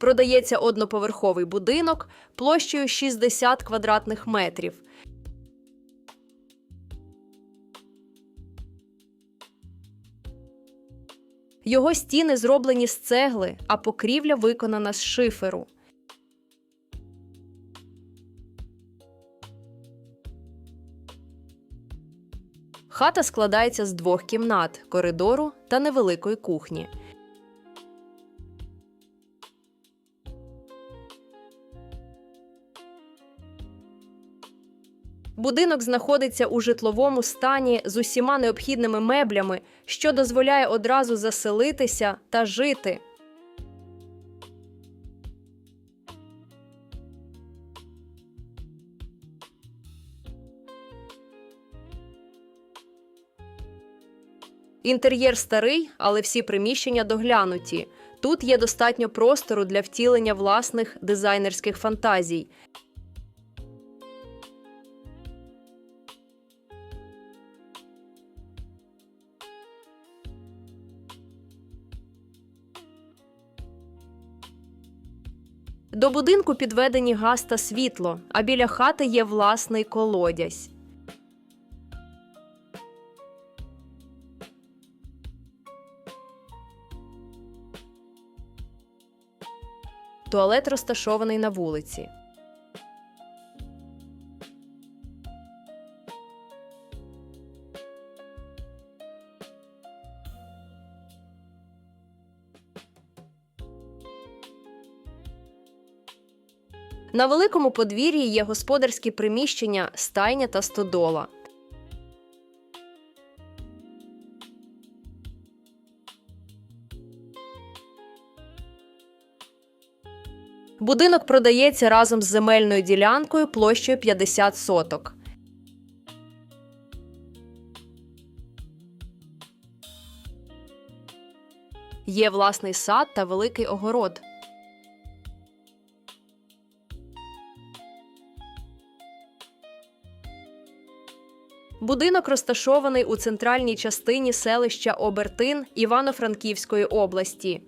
продається одноповерховий будинок площею 60 квадратних метрів. Його стіни зроблені з цегли, а покрівля виконана з шиферу. Хата складається з двох кімнат, коридору та невеликої кухні. Будинок знаходиться у житловому стані з усіма необхідними меблями, що дозволяє одразу заселитися та жити. Інтер'єр старий, але всі приміщення доглянуті. Тут є достатньо простору для втілення власних дизайнерських фантазій. До будинку підведені газ та світло, а біля хати є власний колодязь. Туалет розташований на вулиці. На великому подвір'ї є господарські приміщення, стайня та стодола. Будинок продається разом з земельною ділянкою площею 50 соток. Є власний сад та великий огород. Будинок розташований у центральній частині селища Обертин Івано-Франківської області.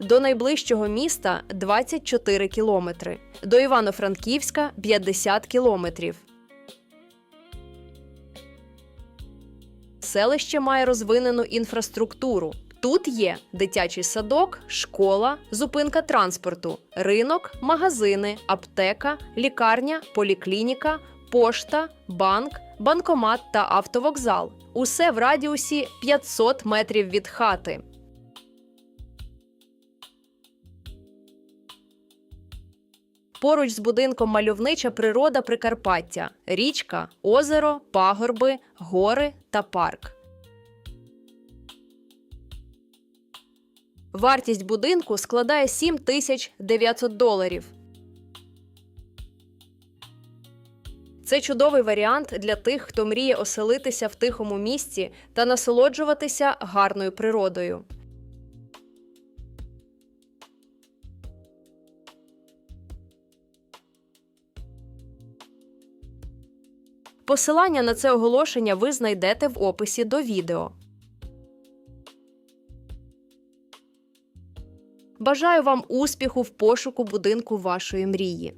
До найближчого міста 24 кілометри, до Івано-Франківська 50 кілометрів. Селище має розвинену інфраструктуру. Тут є дитячий садок, школа, зупинка транспорту, ринок, магазини, аптека, лікарня, поліклініка, пошта, банк, банкомат та автовокзал. Усе в радіусі 500 метрів від хати. Поруч з будинком мальовнича природа Прикарпаття, річка, озеро, пагорби, гори та парк. Вартість будинку складає 7900 доларів. Це чудовий варіант для тих, хто мріє оселитися в тихому місці та насолоджуватися гарною природою. Посилання на це оголошення ви знайдете в описі до відео. Бажаю вам успіху в пошуку будинку вашої мрії.